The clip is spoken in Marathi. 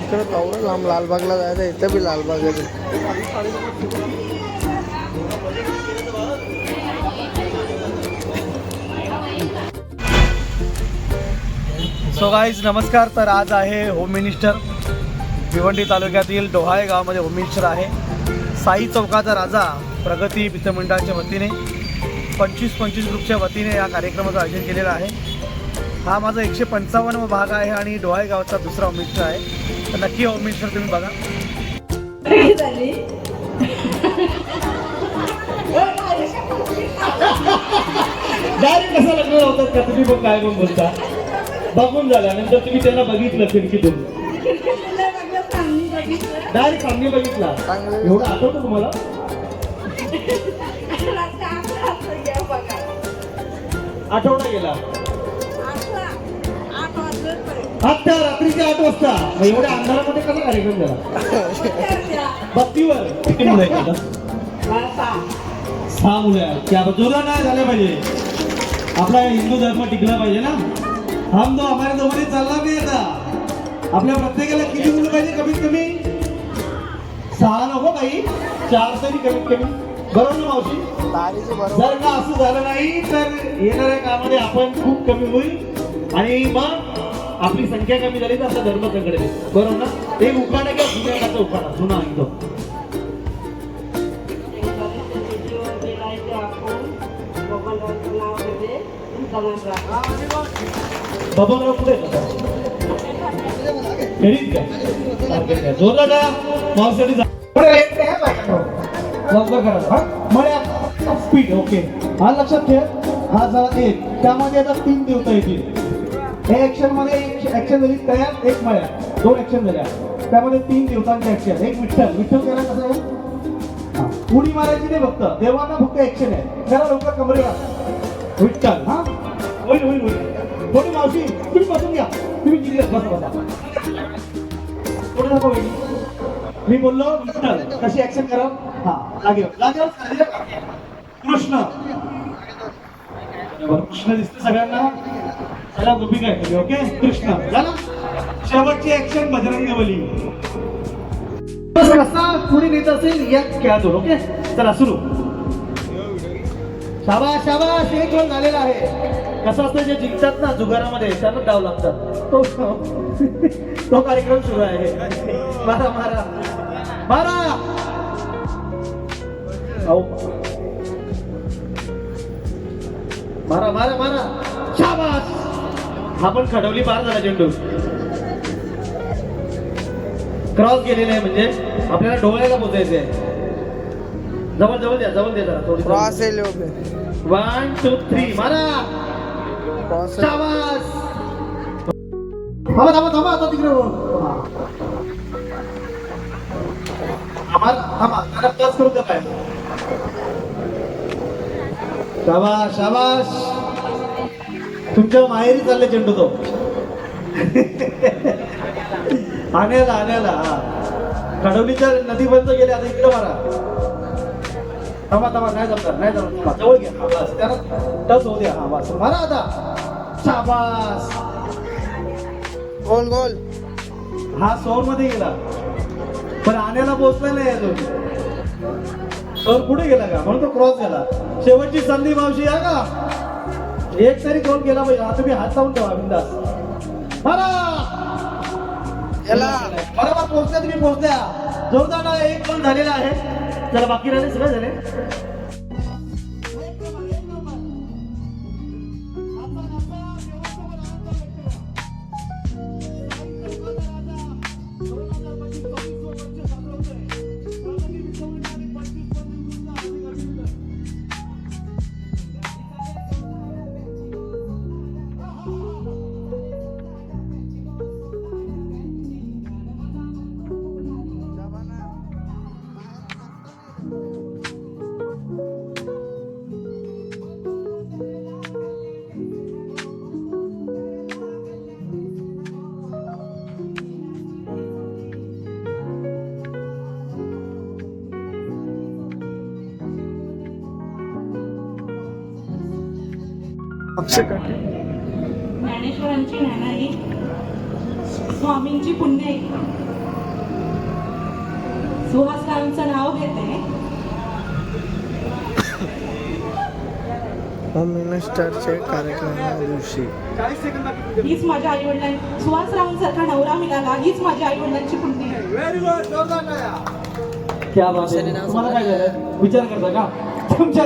इकडे पाहू लांब लालबागला जायचं इथं बी लालबाग सो गाईज नमस्कार तर आज आहे होम मिनिस्टर भिवंडी तालुक्यातील डोहाळे गावामध्ये होम मिनिस्टर आहे. साई चौकाचा राजा प्रगती मित्रमंडळाच्या वतीने. पंचवीस पंचवीस ग्रुपच्या वतीने या कार्यक्रमाचं आयोजन केलेलं आहे. हा माझा एकशे पंचावन्न भाग आहे आणि डोहाळे गावाचा दुसरा मिनिस्टर आहे. तर नक्की मिनिस्टर तुम्ही बघा. डायरेक्ट कसं लग्न होतात का? तुम्ही काय बोलता. बघून झाल्यानंतर तुम्ही त्यांना बघितलं खिडकीतून डायरेक्ट सामने बघितला. एवढं आठवतं तुम्हाला? आठवडा गेला. आता रात्रीचे आठ वाजता. एवढ्या अंधारामध्ये कसा कार्यक्रम झाला? बत्तीवर किती मुलं आहेत आता? सहा मुलं आहेत. त्या जोरा नाही झाल्या पाहिजे. आपला हिंदू धर्म टिकला पाहिजे ना? हम दो हमारे दो मध्ये चालला नाही आता. आपल्या प्रत्येकाला किती मुलं पाहिजे कमीत कमी? सहा नको काही चार तरी कमीत कमी. बरोबर ना मावशी? जर का असं झालं नाही तर येणाऱ्या कामामध्ये आपण खूप कमी होईल. आणि मग आपली संख्या कमी झाली तर आपला धर्म संकट बरोबर ना? एक उखाडा किंवा जुन्याचा उखाडा जुना एकदम. बबनराव कुठे घरीच का जोरदार टाळ्या. लवकर करा. हा? मळ्या स्पीड ओके हा लक्षात ठेव. हा झाला एक त्यामध्ये आता तीन देवता येतील. हे ऍक्शनमध्ये ऍक्शन झाली तयार एक मळ्या. दोन ऍक्शन झाल्या. त्यामध्ये तीन देवतांचे ऍक्शन एक विठ्ठल. विठ्ठल करा कसं आहे उडी मारायची नाही फक्त. देवांना फक्त ऍक्शन आहे. त्याला लवकर कमरेला विठ्ठल हा? होईल होईल होईल. थोडी मावशी तुम्ही बसून घ्या. तुम्ही जिल्ह्यात बस बसा. थोडं नको मी बोललो विठ्ठल कशी ऍक्शन करा हा लागेल लागेल कृष्ण. कृष्ण दिसते सगळ्यांना. सगळ्या गोपिका काय तुम्ही, ओके? कृष्ण. झालं शेवटची ऍक्शन बजरंग बली. बस कसा कुणी नेत असेल या खेळातून ओके? चला सुरू. शाबाश शाबाश एक गोल झालेला आहे. कसं असतं जे जिंकतात ना जुगारामध्ये त्यांना डाव लागतात. तो तो कार्यक्रम सुरू आहे. मारा मारा. मारा. अहो. मारा मारा मारा. शाबास. हा पण खडवली पार झाला चेंडू क्रॉस गेलेला आहे म्हणजे. आपल्याला डोळ्याला पोचायचं आहे. जवळ जवळ द्या जवळ द्या जरा. थोडी क्रॉस आहे वन टू थ्री मारा. क्रॉस. शाबास. थांबा थांबा थांबा. आता तिकडे हो. थांबा. त्याला टच करू द्या काय शाबास शाबास. तुमच्या माहेरी चालले चेंडू तो. आण्याला आण्याला. हा. कडवलीच्या नदीपर्यंत गेले आता इकडे मारा. थांबा थांबा नाही जमणार नाही जमणार. जवळ घ्या. हा, बस. त्याला टच होऊ द्या. हा बस. मारा आता. शाबास. गोल गोल. हा सौरमध्ये गेला. पण आण्याला पोहोचला नाही अजून. सौर पुढे गेला का? म्हणून तो क्रॉस झाला. शेवटची संधी मावशी या का? एक तरी गोल गेला पाहिजे. हा तुम्ही हात लावून ठेवा बिंदास. गेला. बरोबर पोहोचल्या तुम्ही पोहोचल्या. जोरदार. एक गोल झालेला आहे. चला बाकी राहिले सगळं झाले. ज्ञानेश्वरांची ज्ञानाई स्वामींची पुण्याई सुहास रावांचं नाव घेते. होम मिनिस्टरचे कार्यक्रमाच्या दिवशी. हीच माझ्या आई वडिलां सुहास रावांसारखा नवरा मिळाला हीच माझ्या आई वडिलांची पुण्य आहे. व्हेरी गुड जोरदार टाळ्या. क्या बात आहे. तुम्हाला काय विचार करता का? तुमच्या